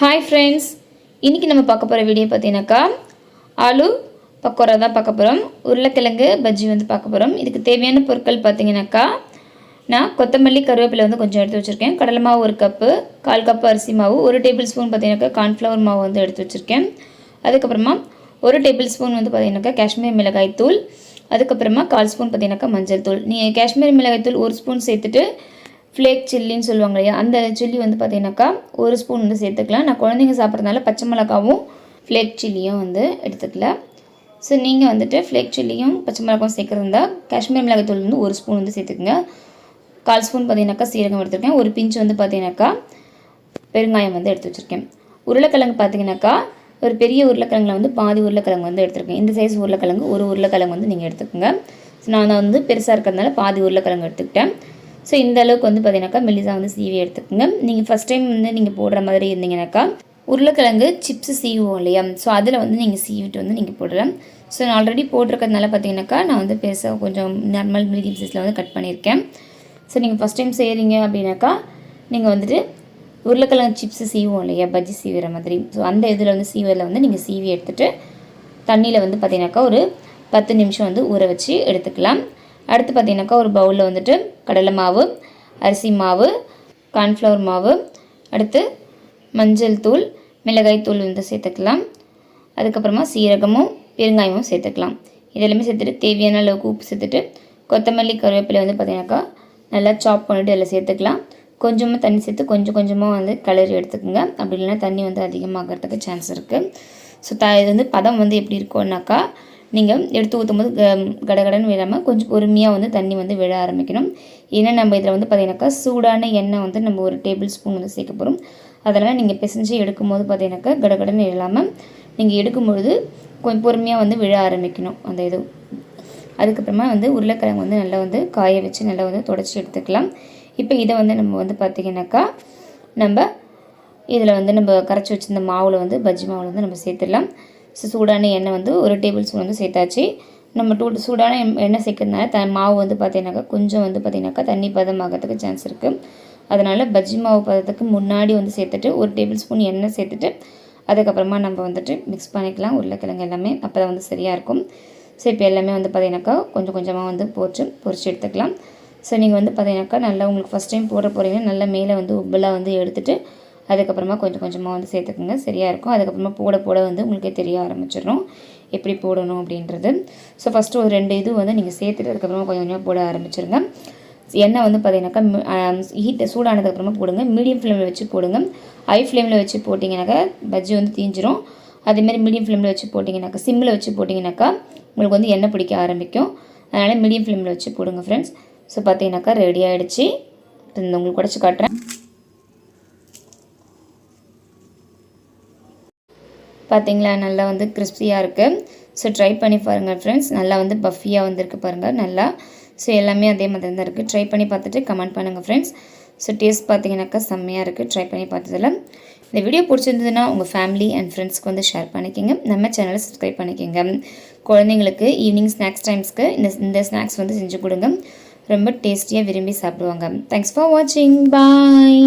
Hi friends இன்றைக்கி நம்ம பார்க்க போகிற வீடியோ பார்த்தீங்கன்னாக்கா ஆலு பக்கோரா தான் பார்க்க போகிறோம் உருளைக்கிழங்கு பஜ்ஜி வந்து பார்க்க போகிறோம் இதுக்கு தேவையான பொருட்கள் பார்த்தீங்கன்னாக்கா நான் கொத்தமல்லி கருவேப்பிலை வந்து கொஞ்சம் எடுத்து வச்சுருக்கேன். கடலை மாவு ஒரு கப்பு கால் கப்பு அரிசி மாவு ஒரு டேபிள் ஸ்பூன் பார்த்தீங்கன்னாக்கா கார்ன்ஃப்ளவர் மாவு வந்து எடுத்து வச்சுருக்கேன். அதுக்கப்புறமா ஒரு டேபிள் ஸ்பூன் வந்து பார்த்தீங்கன்னாக்கா காஷ்மீர் மிளகாய் தூள் அதுக்கப்புறமா கால் ஸ்பூன் பார்த்தீங்கன்னாக்கா மஞ்சள் தூள். நீங்கள் காஷ்மீர் மிளகாய் தூள் ஒரு ஸ்பூன் சேர்த்துட்டு ஃப்ளேக் சில்லின்னு சொல்லுவாங்க இல்லையா அந்த சில்லி வந்து பார்த்தீங்கன்னாக்கா ஒரு ஸ்பூன் வந்து சேர்த்துக்கலாம். நான் குழந்தைங்க சாப்பிட்றதுனால பச்சை மிளகாவும் ஃப்ளேக் சில்லியும் வந்து எடுத்துக்கல. ஸோ நீங்கள் வந்துட்டு ஃப்ளேக் சில்லியும் பச்சை மிளகாவும் சேர்க்குறதா காஷ்மீர் மிளகாய் தூள் வந்து ஒரு ஸ்பூன் வந்து சேர்த்துக்குங்க. கால் ஸ்பூன் பார்த்தீங்கன்னாக்கா சீரகம் எடுத்துருக்கேன். ஒரு பிஞ்ச் வந்து பார்த்தீங்கன்னாக்கா பெருங்காயம் வந்து எடுத்து வச்சுருக்கேன். உருளைக்கிழங்கு பார்த்தீங்கன்னாக்கா ஒரு பெரிய உருளைக்கிழங்குல வந்து பாதி உருளைக்கிழங்கு வந்து எடுத்துருக்கேன். இந்த சைஸ் உருளைக்கிழங்கு ஒரு உருளைக்கிழங்கு வந்து நீங்கள் எடுத்துக்கோங்க. ஸோ நான் வந்து பெருசாக இருக்கிறதுனால பாதி உருளைக்கிழங்கு எடுத்துக்கிட்டேன். ஸோ இந்த அளவுக்கு வந்து பார்த்தீங்கன்னாக்கா மெல்லிசா வந்து சீவி எடுத்துக்கோங்க. நீங்கள் ஃபஸ்ட் டைம் வந்து நீங்கள் போடுற மாதிரி இருந்தீங்கன்னாக்கா உருளைக்கிழங்கு சிப்ஸ் சீவுவோம் இல்லையா? ஸோ அதில் வந்து நீங்கள் சீவிட்டு வந்து நீங்கள் போடலாம். ஸோ நான் ஆல்ரெடி போட்டிருக்கிறதுனால பார்த்தீங்கன்னாக்கா நான் வந்து பெருசாக கொஞ்சம் நார்மல் மீடியம் சைஸில் வந்து கட் பண்ணியிருக்கேன். ஸோ நீங்கள் ஃபஸ்ட் டைம் செய்கிறீங்க அப்படின்னாக்கா நீங்கள் வந்துட்டு உருளைக்கிழங்கு சிப்ஸ் சீவோம் இல்லையா? பஜ்ஜி சீவிற மாதிரி. ஸோ அந்த இதில் வந்து சீவரில் வந்து நீங்கள் சீவி எடுத்துகிட்டு தண்ணியில் வந்து பார்த்தீங்கன்னாக்கா ஒரு பத்து நிமிஷம் வந்து ஊற வச்சு எடுத்துக்கலாம். அடுத்து பார்த்தீங்கன்னாக்கா ஒரு பவுலில் வந்துட்டு கடலை மாவு அரிசி மாவு கார்ன்ஃப்ளவர் மாவு அடுத்து மஞ்சள் தூள் மிளகாய் தூள் வந்து சேர்த்துக்கலாம். அதுக்கப்புறமா சீரகமும் பெருங்காயமும் சேர்த்துக்கலாம். இதெல்லாமே சேர்த்துட்டு தேவையான அளவுக்கு உப்பு சேர்த்துட்டு கொத்தமல்லி கருவேப்பிலை வந்து பார்த்தீங்கன்னாக்கா நல்லா சாப் பண்ணிவிட்டு அதில் சேர்த்துக்கலாம். கொஞ்சமாக தண்ணி சேர்த்து கொஞ்சம் கொஞ்சமாக வந்து கலரி எடுத்துக்கோங்க. அப்படி இல்லைன்னா தண்ணி வந்து அதிகமாகிறதுக்கு சான்ஸ் இருக்குது ஸோ த இது வந்து பதம் வந்து எப்படி இருக்கும்னாக்கா நீங்கள் எடுத்து ஊற்றும் போது கடகடன்னு விழாமல் கொஞ்சம் பொறுமையாக வந்து தண்ணி வந்து விழ ஆரம்பிக்கணும். ஏன்னா நம்ம இதில் வந்து பார்த்தீங்கன்னாக்கா சூடான எண்ணெய் வந்து நம்ம ஒரு டேபிள் ஸ்பூன் வந்து சேர்க்க போகிறோம் அதனால் நீங்கள் பிசைஞ்சு எடுக்கும்போது பார்த்தீங்கன்னாக்கா கடகடன்னு இல்லாமல் நீங்கள் எடுக்கும்பொழுது கொஞ்சம் பொறுமையாக வந்து விழ ஆரம்பிக்கணும் அந்த இது. அதுக்கப்புறமா வந்து உருளைக்கிழங்கு வந்து நல்லா வந்து காய வச்சு நல்லா வந்து தொடச்சி எடுத்துக்கலாம். இப்போ இதை வந்து நம்ம வந்து பார்த்திங்கனாக்கா நம்ம இதில் வந்து நம்ம கரைச்சி வச்சிருந்த மாவில் வந்து பஜ்ஜி மாவில் வந்து நம்ம சேர்த்துடலாம். சூடான எண்ணெய் வந்து ஒரு டேபிள் ஸ்பூன் வந்து சேர்த்தாச்சு. நம்ம டூ சூடான எண்ணெய் சேர்க்கறதுனால த மாவு வந்து பார்த்தீங்கன்னாக்கா கொஞ்சம் வந்து பார்த்தீங்கன்னாக்கா தண்ணி பதம் சான்ஸ் இருக்குது அதனால் பஜ்ஜி மாவு பதத்துக்கு முன்னாடி வந்து சேர்த்துட்டு ஒரு டேபிள் ஸ்பூன் எண்ணெய் சேர்த்துட்டு அதுக்கப்புறமா நம்ம வந்துட்டு மிக்ஸ் பண்ணிக்கலாம். உருளைக்கிழங்கு எல்லாமே அப்போ தான் வந்து சரியாக இருக்கும். ஸோ இப்போ எல்லாமே வந்து பார்த்தீங்கன்னாக்கா கொஞ்சம் கொஞ்சமாக வந்து போச்சு பொரிச்சு எடுத்துக்கலாம். ஸோ நீங்கள் வந்து பார்த்தீங்கன்னாக்கா நல்லா உங்களுக்கு ஃபஸ்ட் டைம் போட போகிறீங்கன்னா நல்லா மேலே வந்து உப்பெல்லாம் வந்து எடுத்துகிட்டு அதுக்கப்புறமா கொஞ்சம் கொஞ்சமாக வந்து சேர்த்துக்குங்க. சரியாக இருக்கும். அதுக்கப்புறமா போட போட வந்து உங்களுக்கே தெரிய ஆரம்பிச்சிடும் எப்படி போடணும் அப்படின்றது. ஸோ ஃபஸ்ட்டு ஒரு ரெண்டு இது வந்து நீங்கள் சேர்த்துட்டு அதுக்கப்புறமா கொஞ்சம் கொஞ்சமாக போட ஆரம்பிச்சிருங்க. எண்ணெய் வந்து பார்த்தீங்கன்னாக்கா ஹீட்டை சூடானதுக்கப்புறமா போடுங்க. மீடியம் ஃப்ளேமில் வச்சு போடுங்க. ஹை ஃப்ளேமில் வச்சு போட்டிங்கனாக்கா பஜ்ஜி வந்து தீஞ்சிரும். அதேமாரி மீடியம் ஃப்ளேமில் வச்சு போட்டிங்கனாக்கா சிம்மில் வச்சு போட்டிங்கனாக்கா உங்களுக்கு வந்து எண்ணெய் பிடிக்க ஆரம்பிக்கும். அதனால் மீடியம் ஃப்ளேமில் வச்சு போடுங்க ஃப்ரெண்ட்ஸ் ஸோ பார்த்தீங்கன்னாக்கா ரெடி ஆகிடுச்சு உங்களுக்கு உடச்சி காட்டுறேன். பார்த்தீங்களா நல்லா வந்து கிறிஸ்பியாக இருக்குது ஸோ ட்ரை பண்ணி பாருங்கள் ஃப்ரெண்ட்ஸ் நல்லா வந்து பஃபியாக வந்துருக்கு பாருங்கள் நல்லா. ஸோ எல்லாமே அதே மாதிரி தான் இருக்குது ட்ரை பண்ணி பார்த்துட்டு கமெண்ட் பண்ணுங்கள் ஃப்ரெண்ட்ஸ் ஸோ டேஸ்ட் பார்த்தீங்கன்னாக்கா செம்மையாக இருக்குது ட்ரை பண்ணி பார்த்ததில். இந்த வீடியோ பிடிச்சிருந்ததுன்னா உங்கள் ஃபேமிலி அண்ட் ஃப்ரெண்ட்ஸ்க்கு வந்து ஷேர் பண்ணிக்கோங்க. நம்ம சேனலை சப்ஸ்கிரைப் பண்ணிக்கோங்க. குழந்தைங்களுக்கு ஈவினிங் ஸ்நாக்ஸ் டைம்ஸ்க்கு இந்த இந்த ஸ்நாக்ஸ் வந்து செஞ்சு கொடுங்க. ரொம்ப டேஸ்டியாக விரும்பி சாப்பிடுவாங்க. தேங்க்ஸ் ஃபார் வாட்சிங் பாய்